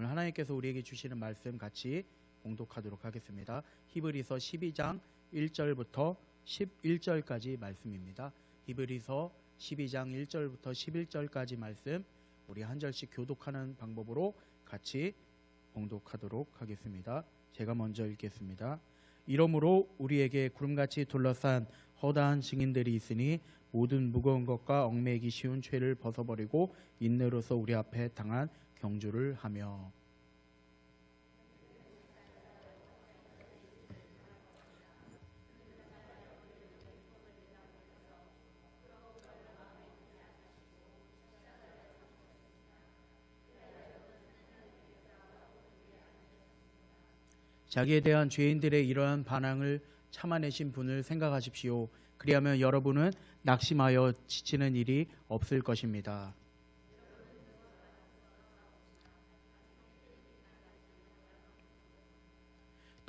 오늘 하나님께서 우리에게 주시는 말씀 같이 공독하도록 하겠습니다. 히브리서 12장 1절부터 11절까지 말씀입니다. 히브리서 12장 1절부터 11절까지 말씀 우리 한 절씩 교독하는 방법으로 같이 공독하도록 하겠습니다. 제가 먼저 읽겠습니다. 이러므로 우리에게 구름같이 둘러싼 허다한 증인들이 있으니 모든 무거운 것과 얽매이기 쉬운 죄를 벗어버리고 인내로서 우리 앞에 당한 경주를 하며 자기에 대한 죄인들의 이러한 반항을 참아내신 분을 생각하십시오. 그리하면 여러분은 낙심하여 지치는 일이 없을 것입니다.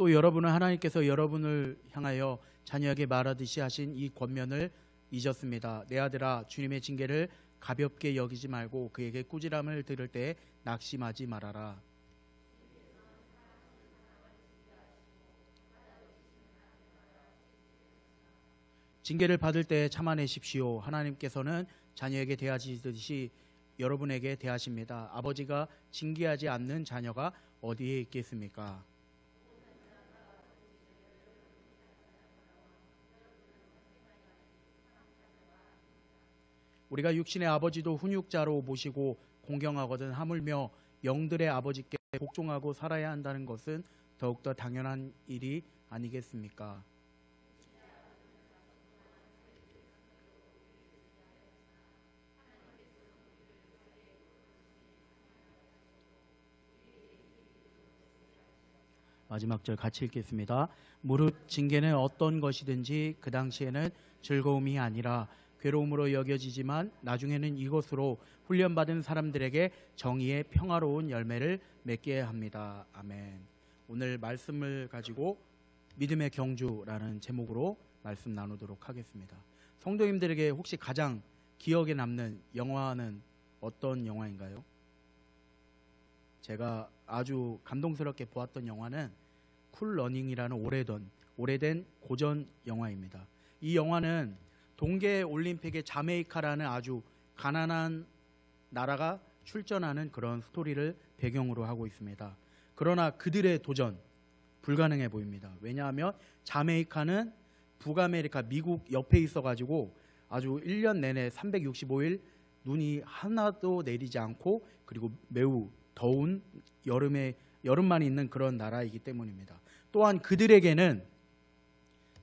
또 여러분은 하나님께서 여러분을 향하여 자녀에게 말하듯이 하신 이 권면을 잊었습니다. 내 아들아 주님의 징계를 가볍게 여기지 말고 그에게 꾸지람을 들을 때 낙심하지 말아라. 징계를 받을 때 참아내십시오. 하나님께서는 자녀에게 대하시듯이 여러분에게 대하십니다. 아버지가 징계하지 않는 자녀가 어디에 있겠습니까? 우리가 육신의 아버지도 훈육자로 모시고 공경하거든 하물며 영들의 아버지께 복종하고 살아야 한다는 것은 더욱더 당연한 일이 아니겠습니까? 마지막 절 같이 읽겠습니다. 무릇 징계는 어떤 것이든지 그 당시에는 즐거움이 아니라 괴로움으로 여겨지지만 나중에는 이것으로 훈련받은 사람들에게 정의의 평화로운 열매를 맺게 합니다. 아멘. 오늘 말씀을 가지고 믿음의 경주라는 제목으로 말씀 나누도록 하겠습니다. 성도님들에게 혹시 가장 기억에 남는 영화는 어떤 영화인가요? 제가 아주 감동스럽게 보았던 영화는 쿨 러닝이라는 오래된 오래된 고전 영화입니다. 이 영화는 동계 올림픽의 자메이카라는 아주 가난한 나라가 출전하는 그런 스토리를 배경으로 하고 있습니다. 그러나 그들의 도전 불가능해 보입니다. 왜냐하면 자메이카는 북아메리카 미국 옆에 있어 가지고 아주 1년 내내 365일 눈이 하나도 내리지 않고 그리고 매우 더운 여름에 여름만 있는 그런 나라이기 때문입니다. 또한 그들에게는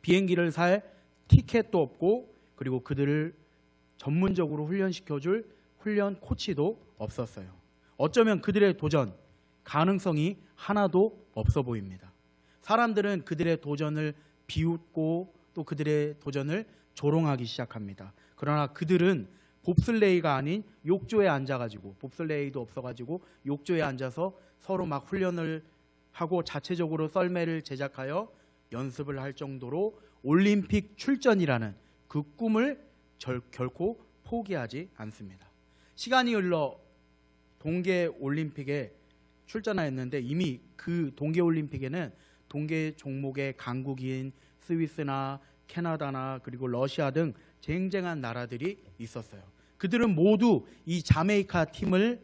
비행기를 살 티켓도 없고 그리고 그들을 전문적으로 훈련시켜줄 훈련 코치도 없었어요. 어쩌면 그들의 도전 가능성이 하나도 없어 보입니다. 사람들은 그들의 도전을 비웃고 또 그들의 도전을 조롱하기 시작합니다. 그러나 그들은 봅슬레이가 아닌 욕조에 앉아가지고 봅슬레이도 없어가지고 욕조에 앉아서 서로 막 훈련을 하고 자체적으로 썰매를 제작하여 연습을 할 정도로 올림픽 출전이라는 그 꿈을 절, 결코 포기하지 않습니다. 시간이 흘러 동계 올림픽에 출전하였는데 이미 그 동계 올림픽에는 동계 종목의 강국인 스위스나 캐나다나 그리고 러시아 등 쟁쟁한 나라들이 있었어요. 그들은 모두 이 자메이카 팀을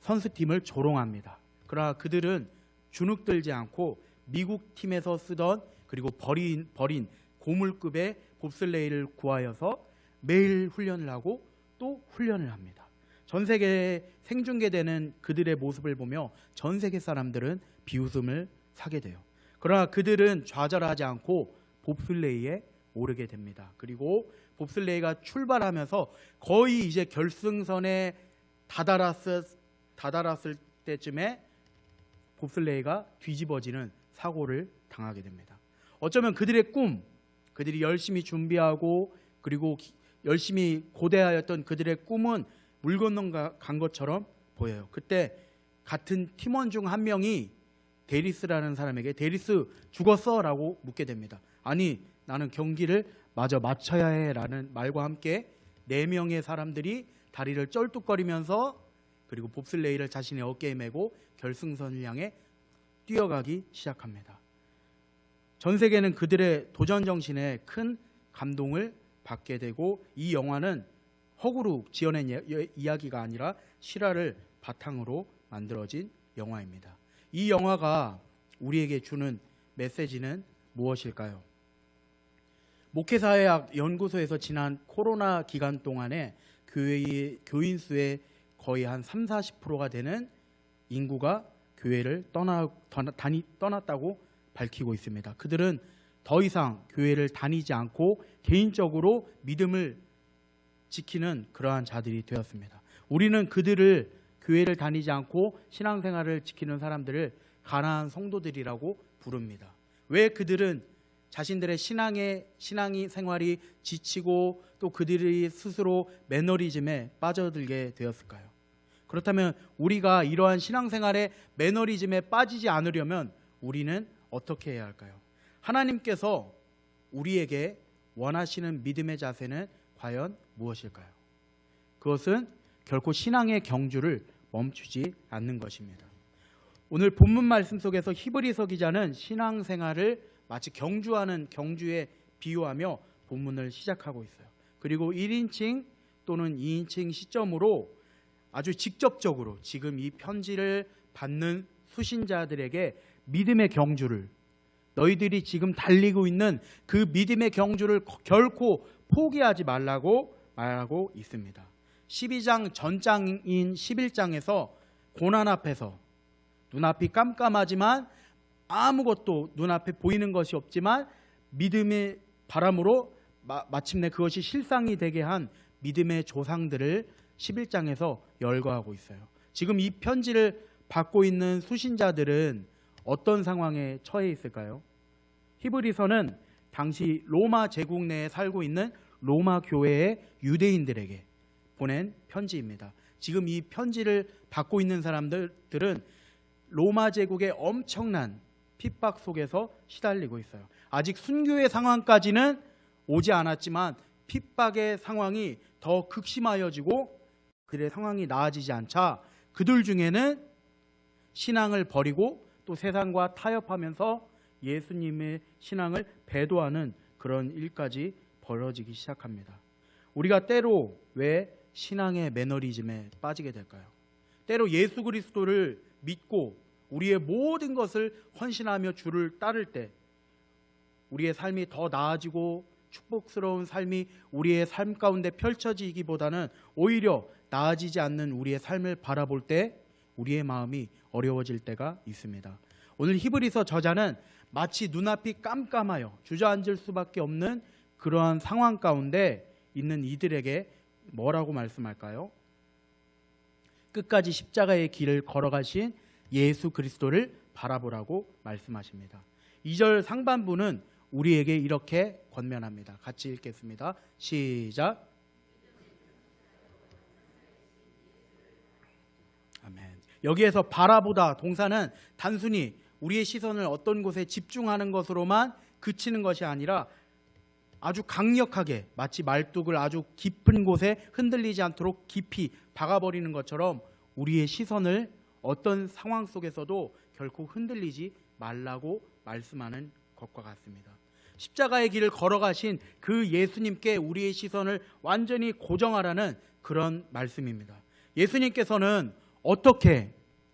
선수팀을 조롱합니다. 그러나 그들은 주눅들지 않고 미국 팀에서 쓰던 그리고 버린 버린 고물급의 봅슬레이를 구하여서 매일 훈련을 하고 또 훈련을 합니다. 전 세계에 생중계되는 그들의 모습을 보며 전 세계 사람들은 비웃음을 사게 돼요. 그러나 그들은 좌절하지 않고 봅슬레이에 오르게 됩니다. 그리고 봅슬레이가 출발하면서 거의 이제 결승선에 다다랐을, 다다랐을 때쯤에 봅슬레이가 뒤집어지는 사고를 당하게 됩니다. 어쩌면 그들의 꿈, 그들이 열심히 준비하고 그리고 기, 열심히 고대하였던 그들의 꿈은 물 건너 간 것처럼 보여요. 그때 같은 팀원 중 한 명이 데리스라는 사람에게 데리스 죽었어 라고 묻게 됩니다. 아니 나는 경기를 마저 맞춰야 해 라는 말과 함께 네 명의 사람들이 다리를 쩔뚝거리면서 그리고 봅슬레이를 자신의 어깨에 메고 결승선을 향해 뛰어가기 시작합니다. 전 세계는 그들의 도전 정신에 큰 감동을 받게 되고 이 영화는 허구로 지어낸 예- 예- 이야기가 아니라 실화를 바탕으로 만들어진 영화입니다. 이 영화가 우리에게 주는 메시지는 무엇일까요? 목회사회학 연구소에서 지난 코로나 기간 동안에 교회의 교인 수의 거의 한 3, 40%가 되는 인구가 교회를 떠나 다니, 떠났다고 밝히고 있습니다. 그들은 더 이상 교회를 다니지 않고 개인적으로 믿음을 지키는 그러한 자들이 되었습니다. 우리는 그들을 교회를 다니지 않고 신앙생활을 지키는 사람들을 가난한 성도들이라고 부릅니다. 왜 그들은 자신들의 신앙의 신앙이 생활이 지치고 또 그들이 스스로 매너리즘에 빠져들게 되었을까요? 그렇다면 우리가 이러한 신앙생활의 매너리즘에 빠지지 않으려면 우리는 어떻게 해야 할까요? 하나님께서 우리에게 원하시는 믿음의 자세는 과연 무엇일까요? 그것은 결코 신앙의 경주를 멈추지 않는 것입니다. 오늘 본문 말씀 속에서 히브리서 기자는 신앙생활을 마치 경주하는 경주에 비유하며 본문을 시작하고 있어요. 그리고 1인칭 또는 2인칭 시점으로 아주 직접적으로 지금 이 편지를 받는 수신자들에게 믿음의 경주를 너희들이 지금 달리고 있는 그 믿음의 경주를 결코 포기하지 말라고 말하고 있습니다. 12장 전장인 11장에서 고난 앞에서 눈앞이 깜깜하지만 아무것도 눈앞에 보이는 것이 없지만 믿음의 바람으로 마, 마침내 그것이 실상이 되게 한 믿음의 조상들을 11장에서 열거하고 있어요. 지금 이 편지를 받고 있는 수신자들은 어떤 상황에 처해 있을까요? 히브리서는 당시 로마 제국 내에 살고 있는 로마 교회의 유대인들에게 보낸 편지입니다. 지금 이 편지를 받고 있는 사람들은 로마 제국의 엄청난 핍박 속에서 시달리고 있어요. 아직 순교의 상황까지는 오지 않았지만 핍박의 상황이 더 극심하여지고 그들의 상황이 나아지지 않자 그들 중에는 신앙을 버리고 또 세상과 타협하면서 예수님의 신앙을 배도하는 그런 일까지 벌어지기 시작합니다. 우리가 때로 왜 신앙의 매너리즘에 빠지게 될까요? 때로 예수 그리스도를 믿고 우리의 모든 것을 헌신하며 주를 따를 때 우리의 삶이 더 나아지고 축복스러운 삶이 우리의 삶 가운데 펼쳐지기보다는 오히려 나아지지 않는 우리의 삶을 바라볼 때 우리의 마음이 어려워질 때가 있습니다. 오늘 히브리서 저자는 마치 눈앞이 깜깜하여 주저앉을 수밖에 없는 그러한 상황 가운데 있는 이들에게 뭐라고 말씀할까요? 끝까지 십자가의 길을 걸어가신 예수 그리스도를 바라보라고 말씀하십니다. 2절 상반부는 우리에게 이렇게 권면합니다. 같이 읽겠습니다. 시작. 아멘. 여기에서 바라보다 동사는 단순히 우리의 시선을 어떤 곳에 집중하는 것으로만 그치는 것이 아니라 아주 강력하게 마치 말뚝을 아주 깊은 곳에 흔들리지 않도록 깊이 박아버리는 것처럼 우리의 시선을 어떤 상황 속에서도 결코 흔들리지 말라고 말씀하는 것과 같습니다. 십자가의 길을 걸어가신 그 예수님께 우리의 시선을 완전히 고정하라는 그런 말씀입니다. 예수님께서는 어떻게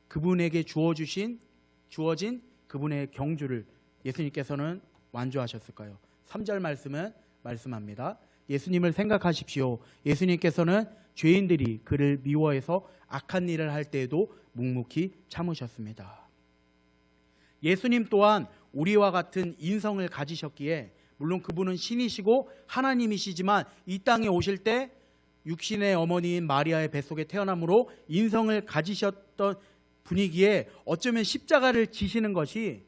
그분에게 주어 주신 주어진 그분의 경주를 예수님께서는 완주하셨을까요? 3절 말씀은 말씀합니다. 예수님을 생각하십시오. 예수님께서는 죄인들이 그를 미워해서 악한 일을 할 때에도 묵묵히 참으셨습니다. 예수님 또한 우리와 같은 인성을 가지셨기에 물론 그분은 신이시고 하나님이시지만 이 땅에 오실 때 육신의 어머니인 마리아의 뱃속에 태어남으로 인성을 가지셨던 분위기에 어쩌면 십자가를 지시는 것이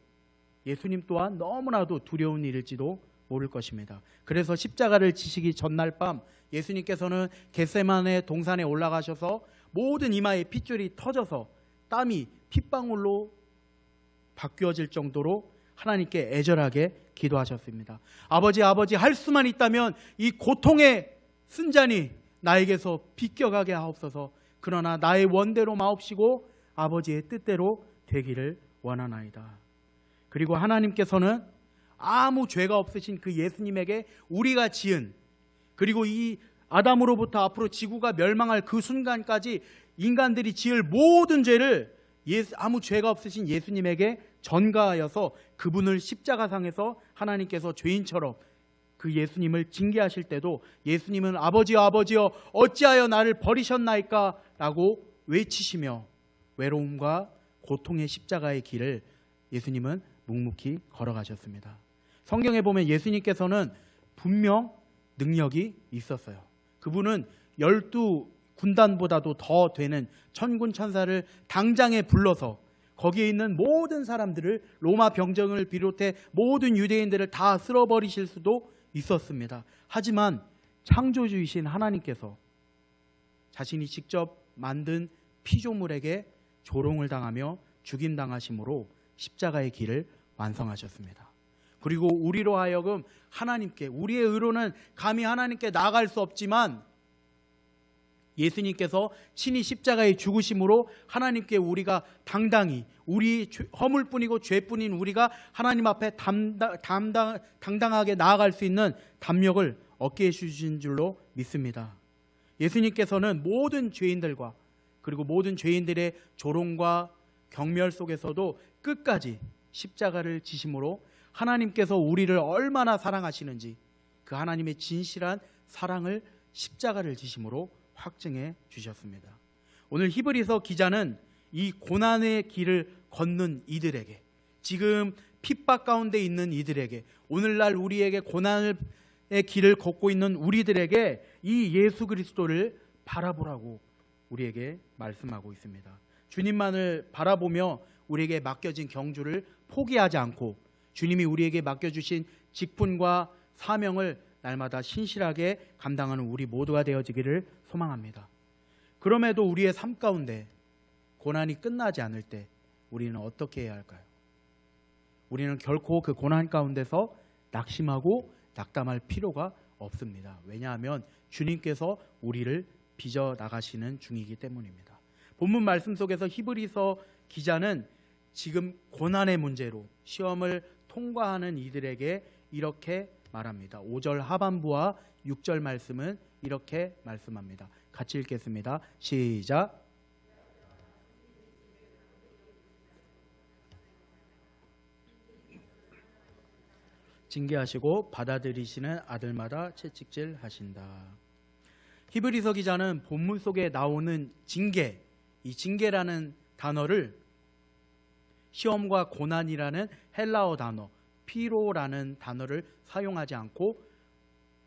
예수님 또한 너무나도 두려운 일일지도 모를 것입니다. 그래서 십자가를 지시기 전날 밤 예수님께서는 겟세만의 동산에 올라가셔서 모든 이마에 핏줄이 터져서 땀이 핏방울로 바뀌어질 정도로 하나님께 애절하게 기도하셨습니다. 아버지, 아버지, 할 수만 있다면 이 고통의 순잔이 나에게서 비껴가게 하옵소서 그러나 나의 원대로 마옵시고 아버지의 뜻대로 되기를 원하나이다. 그리고 하나님께서는 아무 죄가 없으신 그 예수님에게 우리가 지은 그리고 이 아담으로부터 앞으로 지구가 멸망할 그 순간까지 인간들이 지을 모든 죄를 예수- 아무 죄가 없으신 예수님에게 전가하여서 그분을 십자가상에서 하나님께서 죄인처럼 그 예수님을 징계하실 때도 예수님은 아버지여 아버지여 어찌하여 나를 버리셨나이까 라고 외치시며 외로움과 고통의 십자가의 길을 예수님은 묵묵히 걸어가셨습니다. 성경에 보면 예수님께서는 분명 능력이 있었어요. 그분은 열두 군단보다도 더 되는 천군 천사를 당장에 불러서 거기에 있는 모든 사람들을 로마 병정을 비롯해 모든 유대인들을 다 쓸어버리실 수도 있었습니다. 하지만 창조주이신 하나님께서 자신이 직접 만든 피조물에게 조롱을 당하며 죽임 당하심으로 십자가의 길을 완성하셨습니다. 그리고 우리로 하여금 하나님께 우리의 의로는 감히 하나님께 나아갈 수 없지만 예수님께서 친히 십자가에 죽으심으로 하나님께 우리가 당당히 우리 죄- 허물뿐이고 죄뿐인 우리가 하나님 앞에 담당, 담당, 당당하게 나아갈 수 있는 담력을 얻게 해주신 줄로 믿습니다. 예수님께서는 모든 죄인들과 그리고 모든 죄인들의 조롱과 경멸 속에서도 끝까지 십자가를 지심으로 하나님께서 우리를 얼마나 사랑하시는지 그 하나님의 진실한 사랑을 십자가를 지심으로 확증해 주셨습니다. 오늘 히브리서 기자는 이 고난의 길을 걷는 이들에게 지금 핍박 가운데 있는 이들에게 오늘날 우리에게 고난의 길을 걷고 있는 우리들에게 이 예수 그리스도를 바라보라고 우리에게 말씀하고 있습니다. 주님만을 바라보며 우리에게 맡겨진 경주를 포기하지 않고 주님이 우리에게 맡겨주신 직분과 사명을 날마다 신실하게 감당하는 우리 모두가 되어지기를 소망합니다. 그럼에도 우리의 삶 가운데 고난이 끝나지 않을 때 우리는 어떻게 해야 할까요? 우리는 결코 그 고난 가운데서 낙심하고 낙담할 필요가 없습니다. 왜냐하면 주님께서 우리를 빚어 나가시는 중이기 때문입니다. 본문 말씀 속에서 히브리서 기자는 지금 고난의 문제로 시험을 통과하는 이들에게 이렇게 말합니다. 5절 하반부와 6절 말씀은 이렇게 말씀합니다. 같이 읽겠습니다. 시작. 징계하시고 받아들이시는 아들마다 채찍질 하신다. 히브리서 기자는 본문 속에 나오는 징계, 이 징계라는 단어를 시험과 고난이라는 헬라어 단어, 피로라는 단어를 사용하지 않고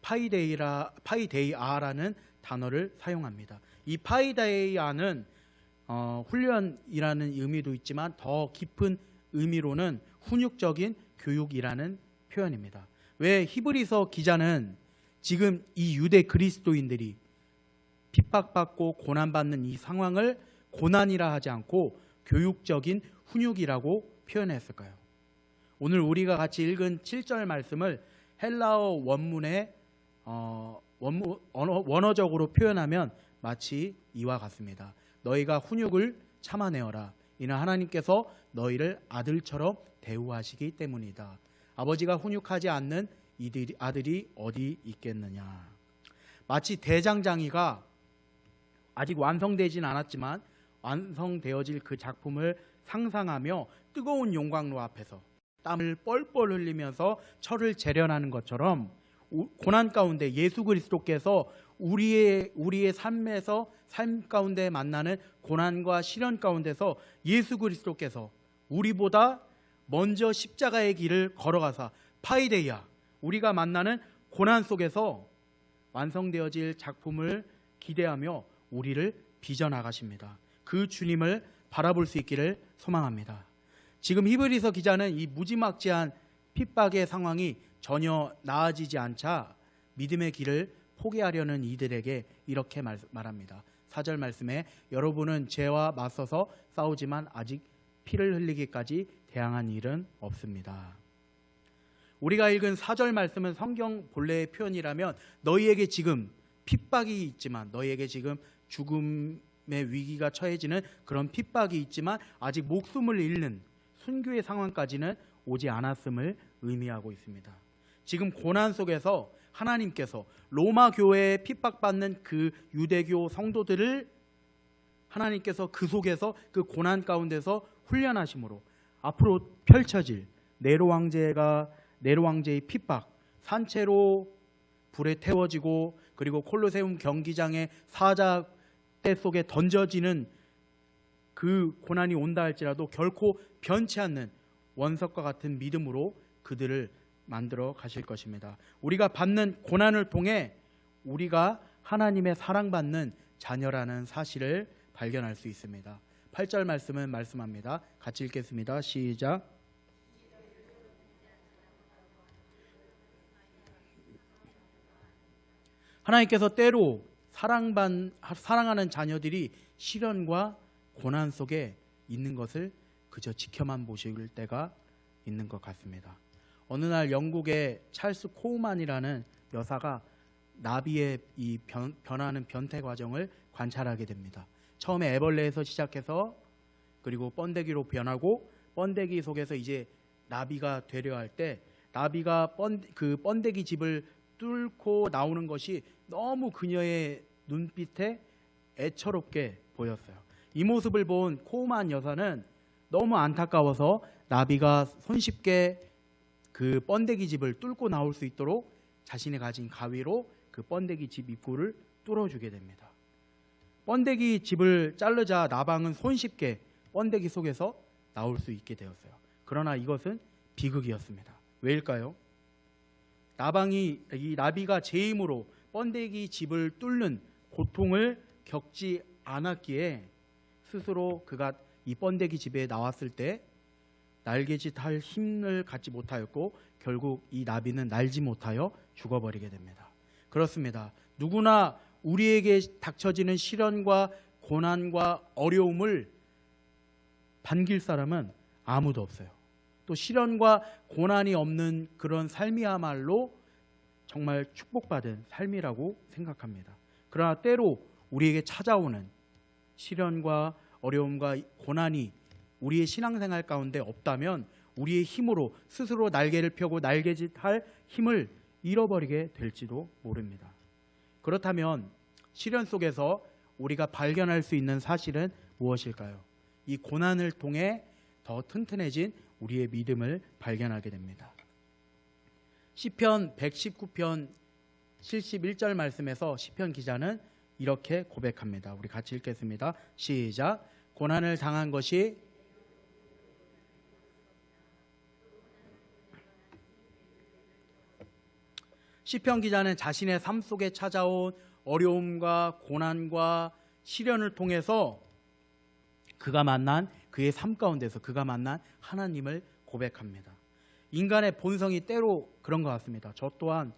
파이데이라 파이데이아라는 단어를 사용합니다. 이 파이데이아는 어, 훈련이라는 의미도 있지만 더 깊은 의미로는 훈육적인 교육이라는 표현입니다. 왜 히브리서 기자는 지금 이 유대 그리스도인들이 핍박받고 고난받는 이 상황을 고난이라 하지 않고 교육적인 훈육이라고 표현했을까요? 오늘 우리가 같이 읽은 7절 말씀을 헬라어 원문에 어, 원문, 언어, 원어적으로 표현하면 마치 이와 같습니다. 너희가 훈육을 참아내어라. 이는 하나님께서 너희를 아들처럼 대우하시기 때문이다. 아버지가 훈육하지 않는 이들이, 아들이 어디 있겠느냐. 마치 대장장이가 아직 완성되진 않았지만 완성되어질 그 작품을 상상하며 뜨거운 용광로 앞에서 땀을 뻘뻘 흘리면서 철을 재련하는 것처럼 우- 고난 가운데 예수 그리스도께서 우리의 우리의 삶에서 삶 가운데 만나는 고난과 시련 가운데서 예수 그리스도께서 우리보다 먼저 십자가의 길을 걸어가사 파이데이아 우리가 만나는 고난 속에서 완성되어질 작품을 기대하며 우리를 빚어 나가십니다. 그 주님을 바라볼 수 있기를 소망합니다. 지금 히브리서 기자는 이 무지막지한 핍박의 상황이 전혀 나아지지 않자 믿음의 길을 포기하려는 이들에게 이렇게 말, 말합니다. 4절 말씀에 여러분은 죄와 맞서서 싸우지만 아직 피를 흘리기까지 대항한 일은 없습니다. 우리가 읽은 4절 말씀은 성경 본래의 표현이라면 너희에게 지금 핍박이 있지만 너희에게 지금 죽음이 위기가 처해지는 그런 핍박이 있지만 아직 목숨을 잃는 순교의 상황까지는 오지 않았음을 의미하고 있습니다. 지금 고난 속에서 하나님께서 로마 교회에 핍박받는 그 유대교 성도들을 하나님께서 그 속에서 그 고난 가운데서 훈련하심으로 앞으로 펼쳐질 네로 왕제가 네로 왕제의 핍박 산채로 불에 태워지고 그리고 콜로세움 경기장의 사자 대 속에 던져지는 그 고난이 온다 할지라도 결코 변치 않는 원석과 같은 믿음으로 그들을 만들어 가실 것입니다. 우리가 받는 고난을 통해 우리가 하나님의 사랑받는 자녀라는 사실을 발견할 수 있습니다. 8절 말씀은 말씀합니다. 같이 읽겠습니다. 시작. 하나님께서 때로 사랑반 사랑하는 자녀들이 시련과 고난 속에 있는 것을 그저 지켜만 보실 때가 있는 것 같습니다. 어느 날 영국의 찰스 코우만이라는 여사가 나비의 이 변, 변하는 변태 과정을 관찰하게 됩니다. 처음에 애벌레에서 시작해서 그리고 번데기로 변하고 번데기 속에서 이제 나비가 되려 할 때 나비가 번, 그 번데기 집을 뚫고 나오는 것이 너무 그녀의 눈빛에 애처롭게 보였어요. 이 모습을 본 코우만 여사는 너무 안타까워서 나비가 손쉽게 그 번데기 집을 뚫고 나올 수 있도록 자신이 가진 가위로 그 번데기 집 입구를 뚫어주게 됩니다. 번데기 집을 자르자 나방은 손쉽게 번데기 속에서 나올 수 있게 되었어요. 그러나 이것은 비극이었습니다. 왜일까요? 나방이 이 나비가 제 힘으로 번데기 집을 뚫는 고통을 겪지 않았기에 스스로 그가 이 번데기 집에 나왔을 때 날개짓 할 힘을 갖지 못하였고 결국 이 나비는 날지 못하여 죽어버리게 됩니다. 그렇습니다. 누구나 우리에게 닥쳐지는 시련과 고난과 어려움을 반길 사람은 아무도 없어요. 또 시련과 고난이 없는 그런 삶이야말로 정말 축복받은 삶이라고 생각합니다. 그러나 때로 우리에게 찾아오는 시련과 어려움과 고난이 우리의 신앙생활 가운데 없다면 우리의 힘으로 스스로 날개를 펴고 날개짓할 힘을 잃어버리게 될지도 모릅니다. 그렇다면 시련 속에서 우리가 발견할 수 있는 사실은 무엇일까요? 이 고난을 통해 더 튼튼해진 우리의 믿음을 발견하게 됩니다. 시편 119편 71절 말씀에서 시편 기자는 이렇게 고백합니다. 우리 같이 읽겠습니다. 시작. 고난을 당한 것이 시편 기자는 자신의 삶 속에 찾아온 어려움과 고난과 시련을 통해서 그가 만난 그의 삶 가운데서 그가 만난 하나님을 고백합니다. 인간의 본성이 때로 그런 것 같습니다. 저 또한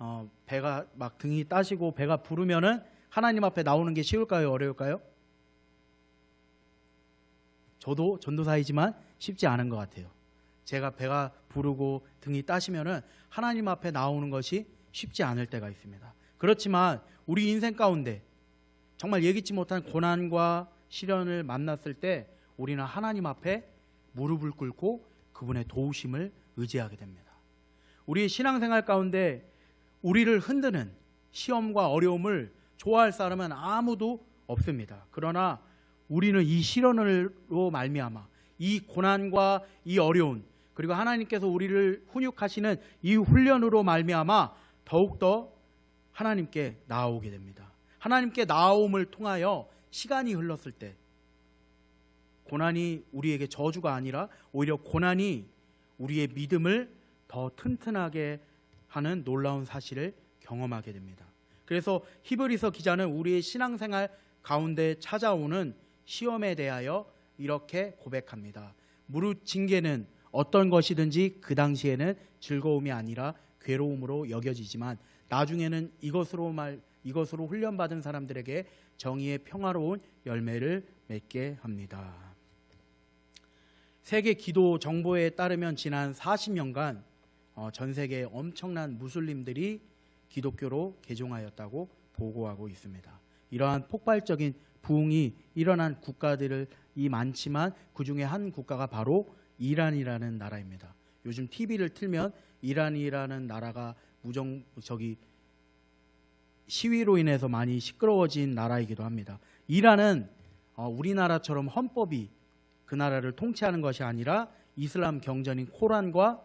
어, 배가 막 등이 따시고 배가 부르면은 하나님 앞에 나오는 게 쉬울까요? 어려울까요? 저도 전도사이지만 쉽지 않은 것 같아요. 제가 배가 부르고 등이 따시면은 하나님 앞에 나오는 것이 쉽지 않을 때가 있습니다. 그렇지만 우리 인생 가운데 정말 예기치 못한 고난과 시련을 만났을 때 우리는 하나님 앞에 무릎을 꿇고 그분의 도우심을 의지하게 됩니다. 우리 신앙생활 가운데 우리를 흔드는 시험과 어려움을 좋아할 사람은 아무도 없습니다. 그러나 우리는 이 시련으로 말미암아 이 고난과 이 어려운 그리고 하나님께서 우리를 훈육하시는 이 훈련으로 말미암아 더욱더 하나님께 나아오게 됩니다. 하나님께 나아옴을 통하여 시간이 흘렀을 때 고난이 우리에게 저주가 아니라 오히려 고난이 우리의 믿음을 더 튼튼하게 하는 놀라운 사실을 경험하게 됩니다. 그래서 히브리서 기자는 우리의 신앙생활 가운데 찾아오는 시험에 대하여 이렇게 고백합니다. 무릇 징계는 어떤 것이든지 그 당시에는 즐거움이 아니라 괴로움으로 여겨지지만 나중에는 이것으로 말 이것으로 훈련받은 사람들에게 정의의 평화로운 열매를 맺게 합니다. 세계 기도 정보에 따르면 지난 40년간 어, 전 세계 엄청난 무슬림들이 기독교로 개종하였다고 보고하고 있습니다. 이러한 폭발적인 부흥이 일어난 국가들이 많지만 그 중에 한 국가가 바로 이란이라는 나라입니다. 요즘 TV를 틀면 이란이라는 나라가 무정 저기 시위로 인해서 많이 시끄러워진 나라이기도 합니다. 이란은 어, 우리나라처럼 헌법이 그 나라를 통치하는 것이 아니라 이슬람 경전인 코란과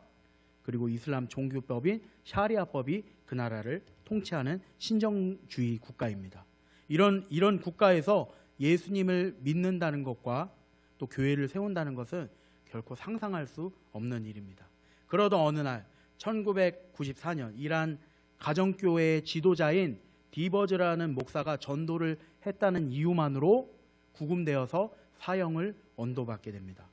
그리고 이슬람 종교법인 샤리아법이 그 나라를 통치하는 신정주의 국가입니다. 이런 이런 국가에서 예수님을 믿는다는 것과 또 교회를 세운다는 것은 결코 상상할 수 없는 일입니다. 그러던 어느 날 1994년 이란 가정교회의 지도자인 디버즈라는 목사가 전도를 했다는 이유만으로 구금되어서 사형을 언도받게 됩니다.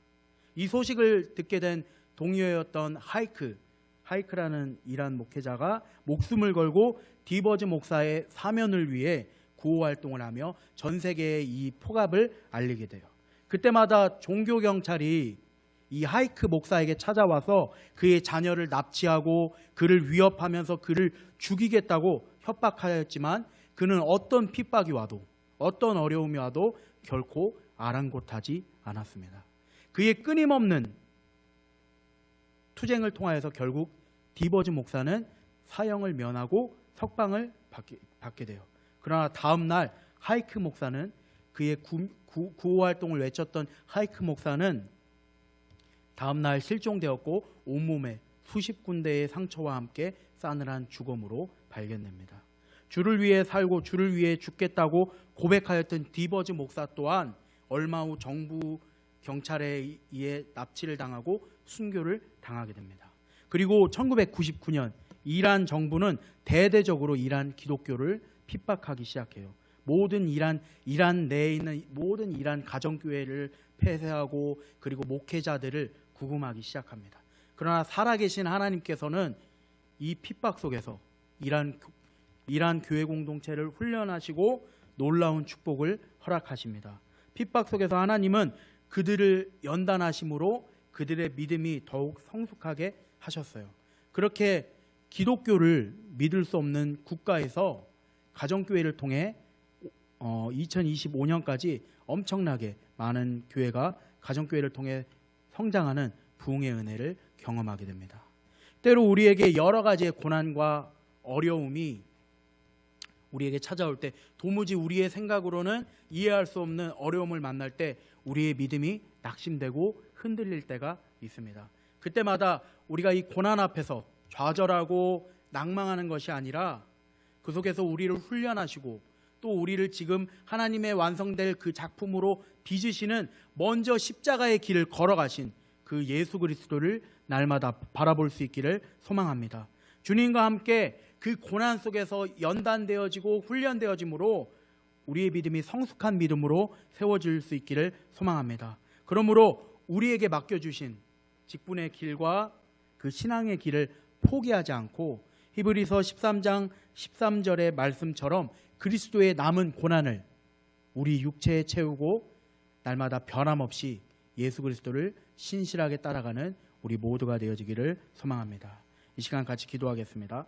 이 소식을 듣게 된 동료였던 하이크, 하이크라는 이란 목회자가 목숨을 걸고 디버즈 목사의 사면을 위해 구호 활동을 하며 전 세계에 이 포갑을 알리게 돼요. 그때마다 종교 경찰이 이 하이크 목사에게 찾아와서 그의 자녀를 납치하고 그를 위협하면서 그를 죽이겠다고 협박하였지만 그는 어떤 핍박이 와도 어떤 어려움이 와도 결코 아랑곳하지 않았습니다. 그의 끊임없는 투쟁을 통하여서 결국 디버즈 목사는 사형을 면하고 석방을 받게, 받게 돼요. 그러나 다음 날 하이크 목사는 그의 구, 구, 구호 활동을 외쳤던 하이크 목사는 다음 날 실종되었고 온몸에 수십 군데의 상처와 함께 싸늘한 죽음으로 발견됩니다. 주를 위해 살고 주를 위해 죽겠다고 고백하였던 디버즈 목사 또한 얼마 후 정부 경찰에 의해 납치를 당하고 순교를 당하게 됩니다. 그리고 1999년 이란 정부는 대대적으로 이란 기독교를 핍박하기 시작해요. 모든 이란 이란 내에 있는 모든 이란 가정교회를 폐쇄하고 그리고 목회자들을 구금하기 시작합니다. 그러나 살아계신 하나님께서는 이 핍박 속에서 이란 교- 이란 교회 공동체를 훈련하시고 놀라운 축복을 허락하십니다. 핍박 속에서 하나님은 그들을 연단하심으로 그들의 믿음이 더욱 성숙하게 하셨어요. 그렇게 기독교를 믿을 수 없는 국가에서 가정교회를 통해 어, 2025년까지 엄청나게 많은 교회가 가정교회를 통해 성장하는 부흥의 은혜를 경험하게 됩니다. 때로 우리에게 여러 가지의 고난과 어려움이 우리에게 찾아올 때 도무지 우리의 생각으로는 이해할 수 없는 어려움을 만날 때 우리의 믿음이 낙심되고 흔들릴 때가 있습니다. 그때마다 우리가 이 고난 앞에서 좌절하고 낭망하는 것이 아니라 그 속에서 우리를 훈련하시고 또 우리를 지금 하나님의 완성될 그 작품으로 빚으시는 먼저 십자가의 길을 걸어가신 그 예수 그리스도를 날마다 바라볼 수 있기를 소망합니다. 주님과 함께 그 고난 속에서 연단되어지고 훈련되어짐으로 우리의 믿음이 성숙한 믿음으로 세워질 수 있기를 소망합니다. 그러므로 우리에게 맡겨주신 직분의 길과 그 신앙의 길을 포기하지 않고 히브리서 13장 13절의 말씀처럼 그리스도의 남은 고난을 우리 육체에 채우고 날마다 변함없이 예수 그리스도를 신실하게 따라가는 우리 모두가 되어지기를 소망합니다. 이 시간 같이 기도하겠습니다.